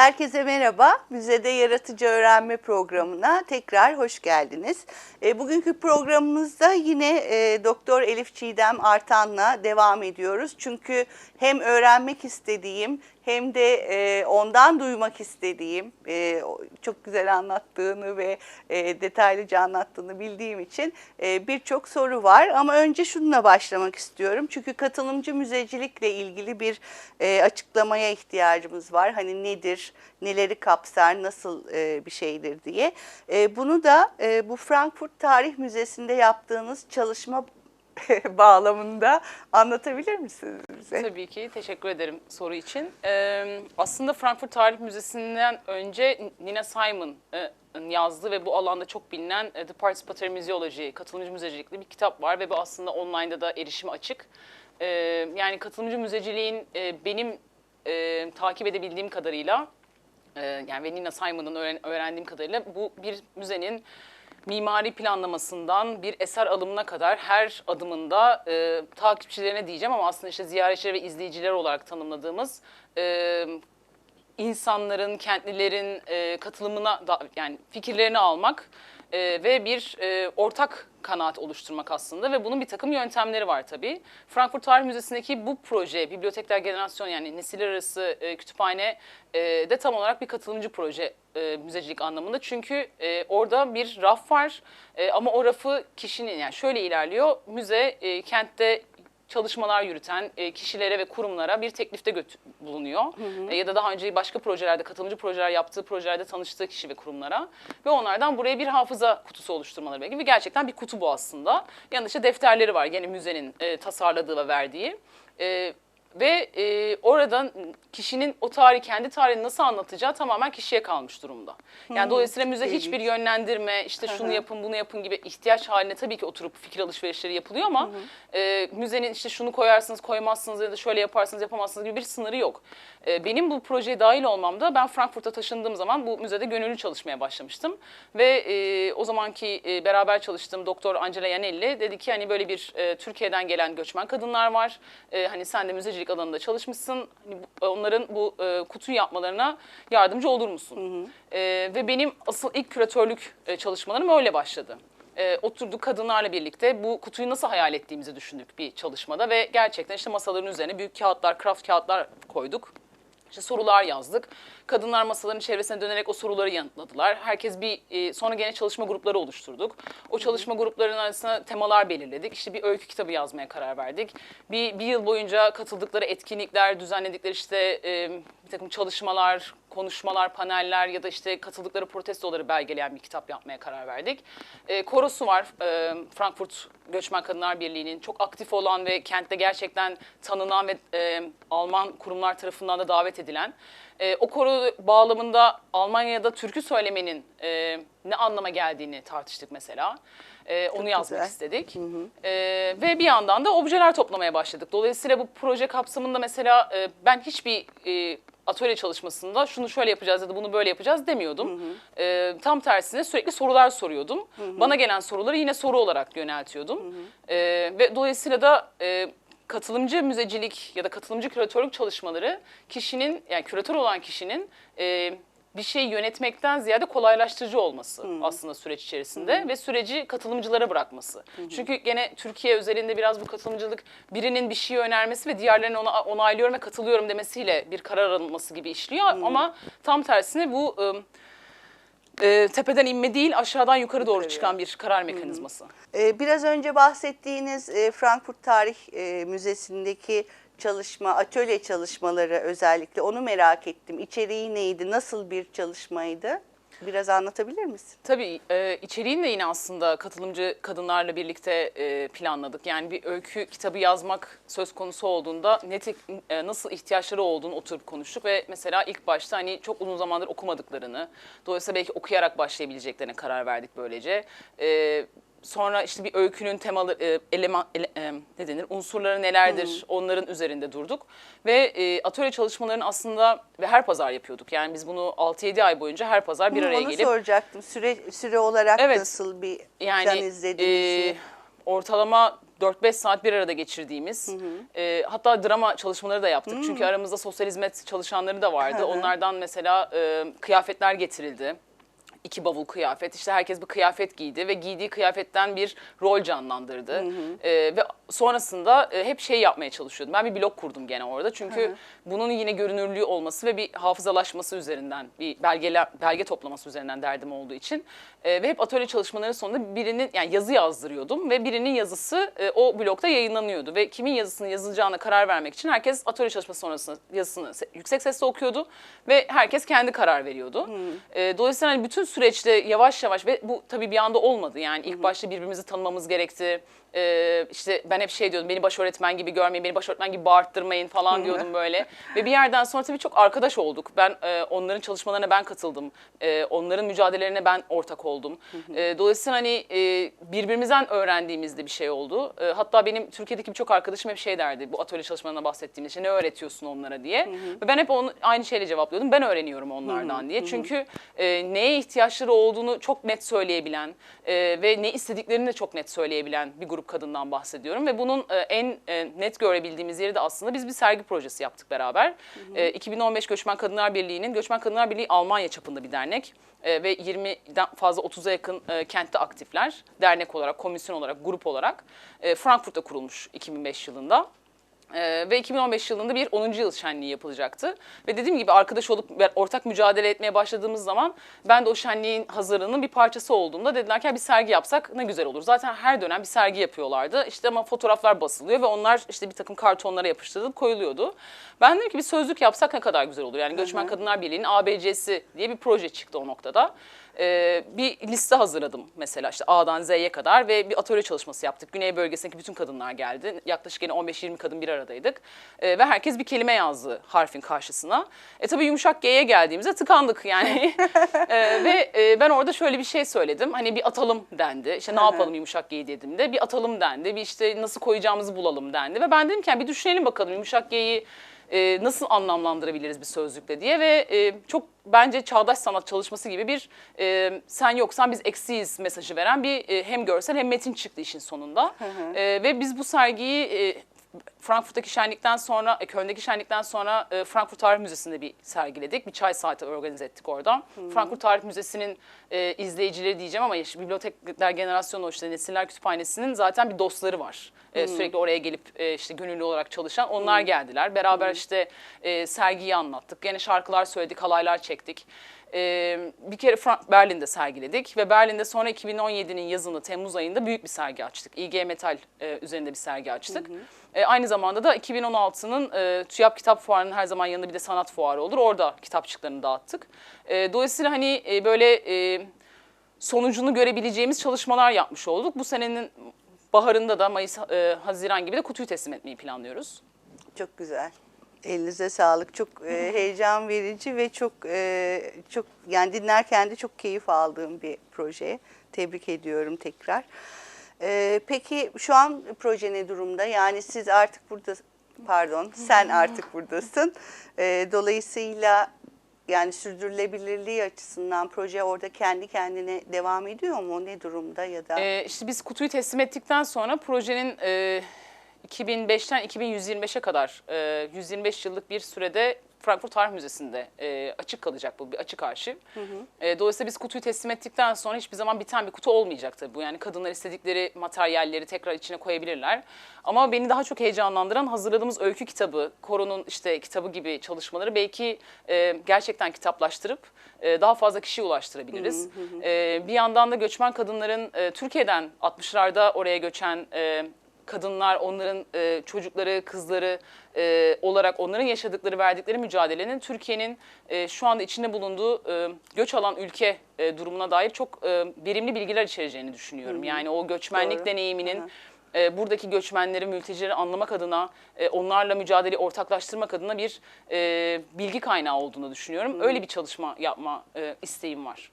Herkese merhaba. Müzede Yaratıcı Öğrenme programına tekrar hoş geldiniz. E, bugünkü programımızda yine e, Doktor Elif Çiğdem Artan'la devam ediyoruz. Çünkü hem öğrenmek istediğim hem de e, ondan duymak istediğim, e, çok güzel anlattığını ve e, detaylıca anlattığını bildiğim için e, birçok soru var. Ama önce şununla başlamak istiyorum. Çünkü katılımcı müzecilikle ilgili bir e, açıklamaya ihtiyacımız var. Hani nedir, neleri kapsar, nasıl e, bir şeydir diye. E, bunu da e, bu Frankfurt Tarih Müzesi'nde yaptığınız çalışma bağlamında anlatabilir misiniz bize? Tabii ki teşekkür ederim soru için. Ee, aslında Frankfurt Tarih Müzesi'nden önce Nina Simon'ın yazdığı ve bu alanda çok bilinen e, The Participatory Museology, katılımcı müzecilikli bir kitap var ve bu aslında online'da da erişime açık. Ee, yani katılımcı müzeciliğin e, benim e, takip edebildiğim kadarıyla e, yani ve Nina Simon'ın öğren- öğrendiğim kadarıyla bu bir müzenin mimari planlamasından bir eser alımına kadar her adımında e, takipçilerine diyeceğim ama aslında işte ziyaretçiler ve izleyiciler olarak tanımladığımız e, insanların, kentlilerin e, katılımına da, yani fikirlerini almak e, ve bir e, ortak kanaat oluşturmak aslında ve bunun bir takım yöntemleri var tabii. Frankfurt Tarih Müzesi'ndeki bu proje, Bibliotekler Generasyon yani nesiller arası e, kütüphane e, de tam olarak bir katılımcı proje e, müzecilik anlamında. Çünkü e, orada bir raf var e, ama o rafı kişinin yani şöyle ilerliyor. Müze e, kentte çalışmalar yürüten e, kişilere ve kurumlara bir teklifte bulunuyor. E, ya da daha önce başka projelerde, katılımcı projeler yaptığı projelerde tanıştığı kişi ve kurumlara. Ve onlardan buraya bir hafıza kutusu oluşturmaları. Ve gerçekten bir kutu bu aslında. Yanında işte defterleri var yine müzenin e, tasarladığı ve verdiği. E, ve e, oradan kişinin o tarih, kendi tarihini nasıl anlatacağı tamamen kişiye kalmış durumda. Yani dolayısıyla müze ilginç. hiçbir yönlendirme, işte şunu hı. yapın, bunu yapın gibi ihtiyaç haline tabii ki oturup fikir alışverişleri yapılıyor ama e, müzenin işte şunu koyarsınız, koymazsınız ya da şöyle yaparsınız, yapamazsınız gibi bir sınırı yok. E, benim bu projeye dahil olmamda ben Frankfurt'a taşındığım zaman bu müzede gönüllü çalışmaya başlamıştım. Ve e, o zamanki e, beraber çalıştığım doktor Angela Yanelli dedi ki hani böyle bir e, Türkiye'den gelen göçmen kadınlar var. E, hani sen de müzecilik alanında çalışmışsın. Hani onların bu e, kutuyu yapmalarına yardımcı olur musun? E, ve benim asıl ilk küratörlük e, çalışmalarım öyle başladı. E, oturduk kadınlarla birlikte bu kutuyu nasıl hayal ettiğimizi düşündük bir çalışmada ve gerçekten işte masaların üzerine büyük kağıtlar, kraft kağıtlar koyduk. İşte sorular yazdık. Kadınlar masaların çevresine dönerek o soruları yanıtladılar. Herkes bir e, sonra gene çalışma grupları oluşturduk. O çalışma gruplarının arasında temalar belirledik. İşte bir öykü kitabı yazmaya karar verdik. Bir, bir yıl boyunca katıldıkları etkinlikler, düzenledikleri işte e, bir takım çalışmalar, konuşmalar, paneller ya da işte katıldıkları protestoları belgeleyen bir kitap yapmaya karar verdik. E, korosu var e, Frankfurt Göçmen Kadınlar Birliği'nin çok aktif olan ve kentte gerçekten tanınan ve e, Alman kurumlar tarafından da davet edilen. E, o koro bağlamında Almanya'da türkü söylemenin e, ne anlama geldiğini tartıştık mesela. E, onu yazmak güzel. istedik. E, ve bir yandan da objeler toplamaya başladık. Dolayısıyla bu proje kapsamında mesela e, ben hiçbir e, atölye çalışmasında şunu şöyle yapacağız ya da bunu böyle yapacağız demiyordum. E, tam tersine sürekli sorular soruyordum. Bana gelen soruları yine soru olarak yöneltiyordum. E, ve dolayısıyla da e, katılımcı müzecilik ya da katılımcı küratörlük çalışmaları kişinin yani küratör olan kişinin e, bir şeyi yönetmekten ziyade kolaylaştırıcı olması aslında süreç içerisinde ve süreci katılımcılara bırakması. Çünkü gene Türkiye özelinde biraz bu katılımcılık birinin bir şeyi önermesi ve diğerlerinin ona onaylıyorum ve katılıyorum demesiyle bir karar alınması gibi işliyor ama tam tersine bu ım, e, tepeden inme değil aşağıdan yukarı doğru Yukarı. çıkan bir karar mekanizması. Ee, Biraz önce bahsettiğiniz e, Frankfurt Tarih e, Müzesi'ndeki çalışma, atölye çalışmaları özellikle onu merak ettim. İçeriği neydi, nasıl bir çalışmaydı? Biraz anlatabilir misin? Tabii e, içeriğini de yine aslında katılımcı kadınlarla birlikte e, planladık. Yani bir öykü kitabı yazmak söz konusu olduğunda ne tek, e, nasıl ihtiyaçları olduğunu oturup konuştuk ve mesela ilk başta hani çok uzun zamandır okumadıklarını, dolayısıyla belki okuyarak başlayabileceklerine karar verdik böylece. E, Sonra işte bir öykünün temalı e, eleman ele- e, ne denir unsurları nelerdir onların üzerinde durduk ve e, atölye çalışmalarını aslında ve her pazar yapıyorduk. Yani biz bunu 6-7 ay boyunca her pazar bir Hı, araya Onu gelip soracaktım. Süre, süre olarak Evet. nasıl bir yani izlediniz? e, ortalama 4-5 saat bir arada geçirdiğimiz e, hatta drama çalışmaları da yaptık. Çünkü aramızda sosyal hizmet çalışanları da vardı. Hı hı. Onlardan mesela e, kıyafetler getirildi. İki bavul kıyafet. İşte herkes bir kıyafet giydi ve giydiği kıyafetten bir rol canlandırdı. E, ve sonrasında e, hep şey yapmaya çalışıyordum. Ben bir blog kurdum gene orada. Çünkü bunun yine görünürlüğü olması ve bir hafızalaşması üzerinden, bir belgele, belge toplaması üzerinden derdim olduğu için. E, ve hep atölye çalışmaları sonunda birinin yani yazı yazdırıyordum ve birinin yazısı e, o blogda yayınlanıyordu ve kimin yazısını yazılacağına karar vermek için herkes atölye çalışması sonrasında yazısını se- yüksek sesle okuyordu ve herkes kendi karar veriyordu. E, dolayısıyla hani bütün süreçte yavaş yavaş ve bu tabii bir anda olmadı yani ilk başta birbirimizi tanımamız gerekti. E, işte ben hep şey diyordum beni baş öğretmen gibi görmeyin, beni baş öğretmen gibi bağırttırmayın falan diyordum böyle. Ve bir yerden sonra tabii çok arkadaş olduk. Ben e, onların çalışmalarına ben katıldım. E, onların mücadelelerine ben ortak oldum. E, dolayısıyla hani e, birbirimizden öğrendiğimizde bir şey oldu. E, hatta benim Türkiye'deki birçok arkadaşım hep şey derdi bu atölye çalışmalarına bahsettiğimde işte ne öğretiyorsun onlara diye. Ve ben hep onu aynı şeyle cevaplıyordum. Ben öğreniyorum onlardan diye. Çünkü e, neye ihtiyaçları olduğunu çok net söyleyebilen e, ve ne istediklerini de çok net söyleyebilen bir grup kadından bahsediyorum. Ve bunun e, en e, net görebildiğimiz yeri de aslında biz bir sergi projesi yaptık beraber. E, 2015 Göçmen Kadınlar Birliği'nin, Göçmen Kadınlar Birliği Almanya çapında bir dernek. E, ve 20'den fazla 30'a yakın e, kentte aktifler. Dernek olarak, komisyon olarak, grup olarak. E, Frankfurt'ta kurulmuş 2005 yılında. Ee, ve 2015 yılında bir 10. yıl şenliği yapılacaktı. Ve dediğim gibi arkadaş olup ortak mücadele etmeye başladığımız zaman ben de o şenliğin hazırlığının bir parçası olduğumda dediler ki "Ya bir sergi yapsak ne güzel olur. Zaten her dönem bir sergi yapıyorlardı. İşte ama fotoğraflar basılıyor ve onlar işte bir takım kartonlara yapıştırılıp koyuluyordu. Ben dedim ki bir sözlük yapsak ne kadar güzel olur. Yani Göçmen Kadınlar Birliği'nin ABC'si diye bir proje çıktı o noktada. Ee, bir liste hazırladım mesela işte A'dan Z'ye kadar ve bir atölye çalışması yaptık. Güney bölgesindeki bütün kadınlar geldi. Yaklaşık yine 15-20 kadın bir aradaydık. Ee, ve herkes bir kelime yazdı harfin karşısına. E tabii yumuşak G'ye geldiğimizde tıkandık yani. Ee, ve e, ben orada şöyle bir şey söyledim. Hani bir atalım dendi. İşte ne yapalım yumuşak G'yi dediğimde bir atalım dendi. Bir işte nasıl koyacağımızı bulalım dendi. Ve ben dedim ki yani bir düşünelim bakalım yumuşak G'yi e, nasıl anlamlandırabiliriz bir sözlükle diye ve e, çok bence çağdaş sanat çalışması gibi bir e, sen yoksan biz eksiyiz mesajı veren bir e, hem görsel hem metin çıktı işin sonunda. E, ve biz bu sergiyi e, Frankfurt'taki şenlikten sonra, e, Köln'deki şenlikten sonra e, Frankfurt Tarih Müzesi'nde bir sergiledik. Bir çay saati organize ettik orada. Frankfurt Tarih Müzesi'nin e, izleyicileri diyeceğim ama işte Bibliotekler Generasyonu işte Nesiller Kütüphanesi'nin zaten bir dostları var. E, Sürekli oraya gelip e, işte gönüllü olarak çalışan onlar geldiler. Beraber işte e, sergiyi anlattık. Gene şarkılar söyledik, halaylar çektik. Ee, bir kere Berlin'de sergiledik ve Berlin'de sonra 2017'nin yazını Temmuz ayında büyük bir sergi açtık. IG Metal e, üzerinde bir sergi açtık. E, aynı zamanda da 2016'nın e, TÜYAP Kitap Fuarı'nın her zaman yanında bir de sanat fuarı olur. Orada kitapçıklarını dağıttık. E, dolayısıyla hani e, böyle e, sonucunu görebileceğimiz çalışmalar yapmış olduk. Bu senenin baharında da Mayıs, e, Haziran gibi de kutuyu teslim etmeyi planlıyoruz. Çok güzel. Elinize sağlık. Çok e, heyecan verici ve çok e, çok yani dinlerken de çok keyif aldığım bir proje. Tebrik ediyorum tekrar. E, peki şu an proje ne durumda? Yani siz artık burada pardon sen artık buradasın. E, dolayısıyla yani sürdürülebilirliği açısından proje orada kendi kendine devam ediyor mu? Ne durumda ya da? Ee, işte biz kutuyu teslim ettikten sonra projenin e, 2005'ten 2125'e kadar e, 125 yıllık bir sürede Frankfurt Tarih Müzesi'nde e, açık kalacak bu bir açık arşiv. E, dolayısıyla biz kutuyu teslim ettikten sonra hiçbir zaman biten bir kutu olmayacak tabii bu. Yani kadınlar istedikleri materyalleri tekrar içine koyabilirler. Ama beni daha çok heyecanlandıran hazırladığımız öykü kitabı, Koron'un işte kitabı gibi çalışmaları belki e, gerçekten kitaplaştırıp e, daha fazla kişiye ulaştırabiliriz. E, bir yandan da göçmen kadınların e, Türkiye'den 60'larda oraya göçen e, kadınlar, onların e, çocukları, kızları e, olarak onların yaşadıkları, verdikleri mücadelenin Türkiye'nin e, şu anda içinde bulunduğu e, göç alan ülke e, durumuna dair çok e, verimli bilgiler içereceğini düşünüyorum. Yani o göçmenlik Doğru. deneyiminin Hı hı. e, buradaki göçmenleri, mültecileri anlamak adına, e, onlarla mücadeleyi ortaklaştırmak adına bir e, bilgi kaynağı olduğunu düşünüyorum. Öyle bir çalışma yapma e, isteğim var.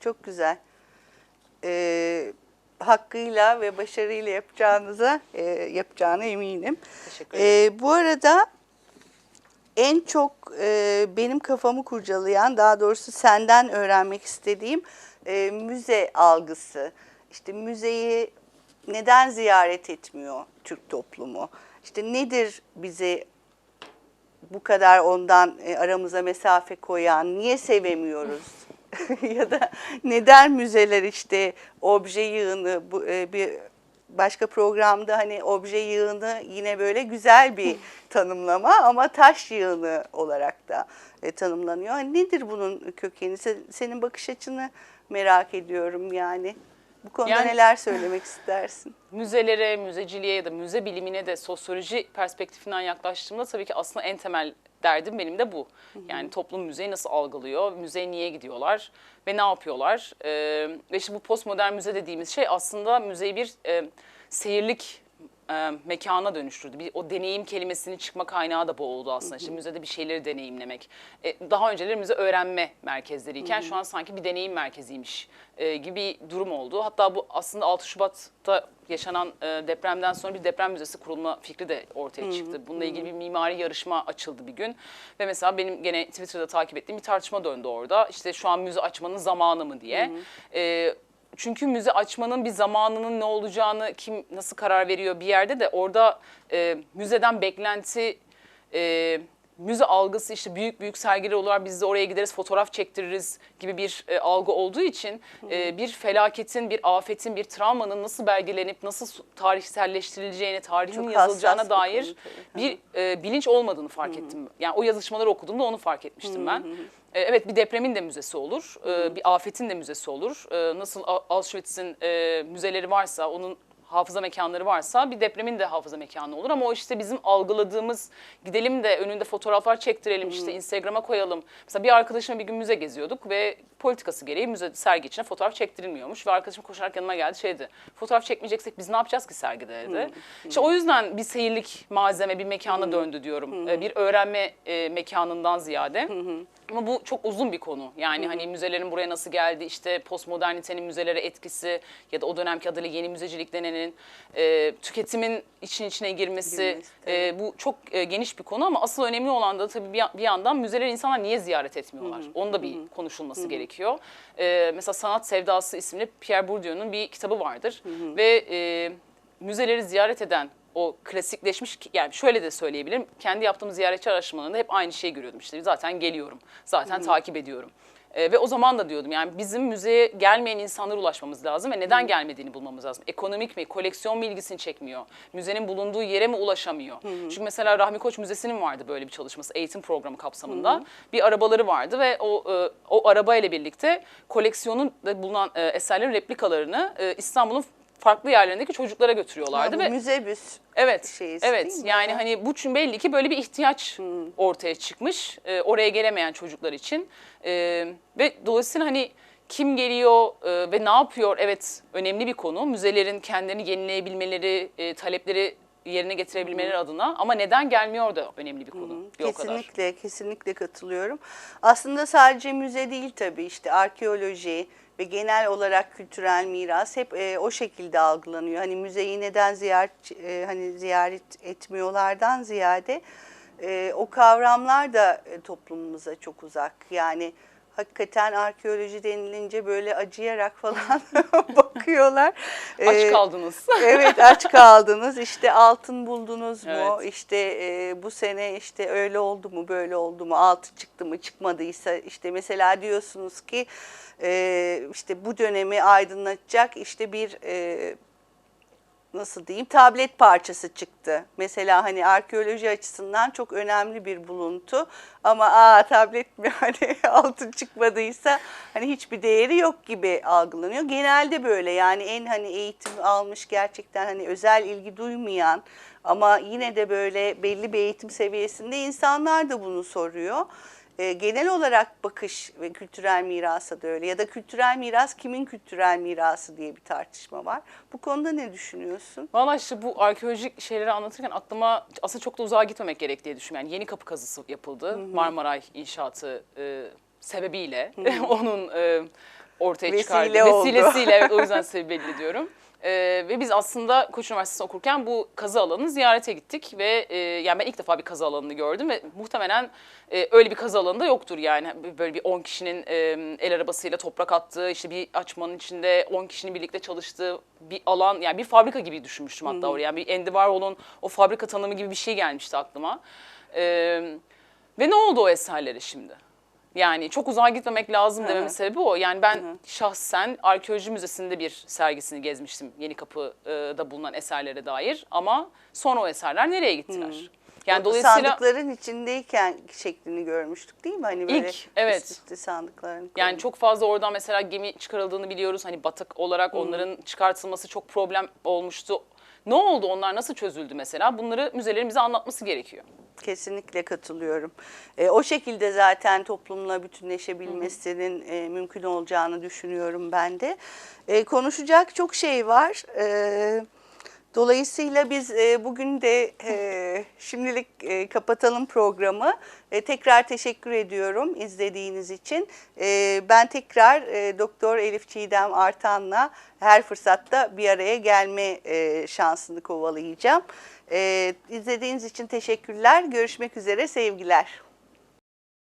Çok güzel. Ee, hakkıyla ve başarıyla yapacağınıza e, yapacağına eminim. Teşekkür ederim. Ee, bu arada en çok e, benim kafamı kurcalayan, daha doğrusu senden öğrenmek istediğim e, müze algısı. İşte müzeyi neden ziyaret etmiyor Türk toplumu? İşte nedir bizi bu kadar ondan e, aramıza mesafe koyan, niye sevemiyoruz? ya da neden müzeler işte obje yığını bu e, bir başka programda hani obje yığını yine böyle güzel bir tanımlama ama taş yığını olarak da e, tanımlanıyor. Hani nedir bunun kökeni? Se- Senin bakış açını merak ediyorum yani. Bu konuda Yani- neler söylemek istersin? müzelere, müzeciliğe ya da müze bilimine de sosyoloji perspektifinden yaklaştığımda tabii ki aslında en temel derdim benim de bu. Yani toplum müzeyi nasıl algılıyor, müzeye niye gidiyorlar ve ne yapıyorlar? Ee, ve işte bu postmodern müze dediğimiz şey aslında müzeyi bir e, seyirlik e, mekana dönüştürdü. Bir, o deneyim kelimesinin çıkma kaynağı da bu oldu aslında. İşte müzede bir şeyleri deneyimlemek. E, daha önceleri müze öğrenme merkezleriyken şu an sanki bir deneyim merkeziymiş e, gibi bir durum oldu. Hatta bu aslında 6 Şubat'ta yaşanan e, depremden sonra bir deprem müzesi kurulma fikri de ortaya çıktı. Bununla ilgili bir mimari yarışma açıldı bir gün. Ve mesela benim gene Twitter'da takip ettiğim bir tartışma döndü orada. İşte şu an müze açmanın zamanı mı diye. E, çünkü müze açmanın bir zamanının ne olacağını kim nasıl karar veriyor bir yerde de orada e, müzeden beklenti e, müze algısı işte büyük büyük sergiler olur biz de oraya gideriz fotoğraf çektiririz gibi bir e, algı olduğu için e, bir felaketin, bir afetin, bir travmanın nasıl belgelenip nasıl tarihselleştirileceğine, tarihin Çok yazılacağına dair bir e, bilinç olmadığını fark ettim. Yani o yazışmaları okuduğumda onu fark etmiştim ben. E, evet bir depremin de müzesi olur, e, bir afetin de müzesi olur. E, nasıl Auschwitz'in e, müzeleri varsa, onun hafıza mekanları varsa bir depremin de hafıza mekanı olur ama o işte bizim algıladığımız gidelim de önünde fotoğraflar çektirelim işte Instagram'a koyalım. Mesela bir arkadaşımla bir gün müze geziyorduk ve politikası gereği müze sergi içine fotoğraf çektirilmiyormuş ve arkadaşım koşarak yanıma geldi şeydi. Fotoğraf çekmeyeceksek biz ne yapacağız ki sergide dedi. İşte o yüzden bir seyirlik malzeme bir mekana döndü diyorum. E, Bir öğrenme e, mekanından ziyade. Ama bu çok uzun bir konu. Yani hani müzelerin buraya nasıl geldi, işte postmodernitenin müzelere etkisi ya da o dönemki adıyla yeni müzecilik denenin e, tüketimin için içine girmesi. Girmesi, e, bu çok e, geniş bir konu ama asıl önemli olan da tabii bir, bir yandan müzeleri insanlar niye ziyaret etmiyorlar? Onun da bir konuşulması gerekiyor. E, mesela Sanat Sevdası isimli Pierre Bourdieu'nun bir kitabı vardır ve e, müzeleri ziyaret eden o klasikleşmiş yani şöyle de söyleyebilirim. Kendi yaptığım ziyaretçi araştırmalarında hep aynı şeyi görüyordum. İşte zaten geliyorum. Zaten takip ediyorum. Ee, ve o zaman da diyordum yani bizim müzeye gelmeyen insanlara ulaşmamız lazım ve neden gelmediğini bulmamız lazım. Ekonomik mi, koleksiyon mu ilgisini çekmiyor? Müzenin bulunduğu yere mi ulaşamıyor? Çünkü mesela Rahmi Koç Müzesi'nin vardı böyle bir çalışması eğitim programı kapsamında. Bir arabaları vardı ve o e, o arabayla birlikte koleksiyonun bulunan e, eserlerin replikalarını e, İstanbul'un farklı yerlerindeki çocuklara götürüyorlardı Ha, ve bu müzebüs. Evet. şeyiz, evet. değil mi? Yani Ha. hani bu çünkü belli ki böyle bir ihtiyaç ortaya çıkmış. e, oraya gelemeyen çocuklar için. E, ve dolayısıyla hani kim geliyor e, ve ne yapıyor? Evet, önemli bir konu. Müzelerin kendilerini yenileyebilmeleri, e, talepleri yerine getirebilmeleri adına ama neden gelmiyor da önemli bir konu. Bir o kadar. Kesinlikle, kesinlikle katılıyorum. Aslında sadece müze değil tabii işte arkeoloji ve genel olarak kültürel miras hep e, o şekilde algılanıyor. Hani müzeyi neden ziyaret e, hani ziyaret etmiyorlardan ziyade e, o kavramlar da e, toplumumuza çok uzak. Yani hakikaten arkeoloji denilince böyle acıyarak falan bakıyorlar. Aç E, kaldınız. Evet aç kaldınız. İşte altın buldunuz mu? Evet. İşte e, bu sene işte öyle oldu mu böyle oldu mu? Altın çıktı mı çıkmadıysa işte mesela diyorsunuz ki e, işte bu dönemi aydınlatacak işte bir e, nasıl diyeyim tablet parçası çıktı. Mesela hani arkeoloji açısından çok önemli bir buluntu ama aa tablet mi hani altın çıkmadıysa hani hiçbir değeri yok gibi algılanıyor. Genelde böyle yani en hani eğitim almış gerçekten hani özel ilgi duymayan ama yine de böyle belli bir eğitim seviyesinde insanlar da bunu soruyor. E, genel olarak bakış ve kültürel mirasa da öyle ya da kültürel miras kimin kültürel mirası diye bir tartışma var. Bu konuda ne düşünüyorsun? Valla işte bu arkeolojik şeyleri anlatırken aklıma aslında çok da uzağa gitmemek gerek diye düşünüyorum. Yani yeni kapı kazısı yapıldı. Marmaray inşaatı e, sebebiyle onun e, ortaya Vesile çıkardığı oldu. vesilesiyle evet o yüzden sebebiyeli diyorum. Ee, ve biz aslında Koç Üniversitesi'nde okurken bu kazı alanını ziyarete gittik ve e, yani ben ilk defa bir kazı alanını gördüm ve muhtemelen e, öyle bir kazı alanı da yoktur yani böyle bir 10 kişinin e, el arabasıyla toprak attığı işte bir açmanın içinde 10 kişinin birlikte çalıştığı bir alan yani bir fabrika gibi düşünmüştüm hatta oraya yani bir Andy Warhol'un o fabrika tanımı gibi bir şey gelmişti aklıma. Ee, ve ne oldu o eserlere şimdi? Yani çok uzağa gitmemek lazım dememin sebebi o. Yani ben şahsen arkeoloji müzesinde bir sergisini gezmiştim Yeni Kapı'da bulunan eserlere dair ama sonra o eserler nereye gittiler? Yani O dolayısıyla sandıkların içindeyken şeklini görmüştük değil mi? Hani böyle İlk, evet. üst üste sandıkların. yani çok fazla oradan mesela gemi çıkarıldığını biliyoruz. Hani batık olarak onların çıkartılması çok problem olmuştu. Ne oldu onlar nasıl çözüldü mesela? Bunları müzelerin bize anlatması gerekiyor. Kesinlikle katılıyorum. E, o şekilde zaten toplumla bütünleşebilmesinin e, mümkün olacağını düşünüyorum ben de. E, konuşacak çok şey var. E, dolayısıyla biz e, bugün de e, şimdilik e, kapatalım programı. Tekrar teşekkür ediyorum izlediğiniz için. Ben tekrar Doktor Elif Çiğdem Artan'la her fırsatta bir araya gelme şansını kovalayacağım. E, izlediğiniz için teşekkürler. Görüşmek üzere sevgiler.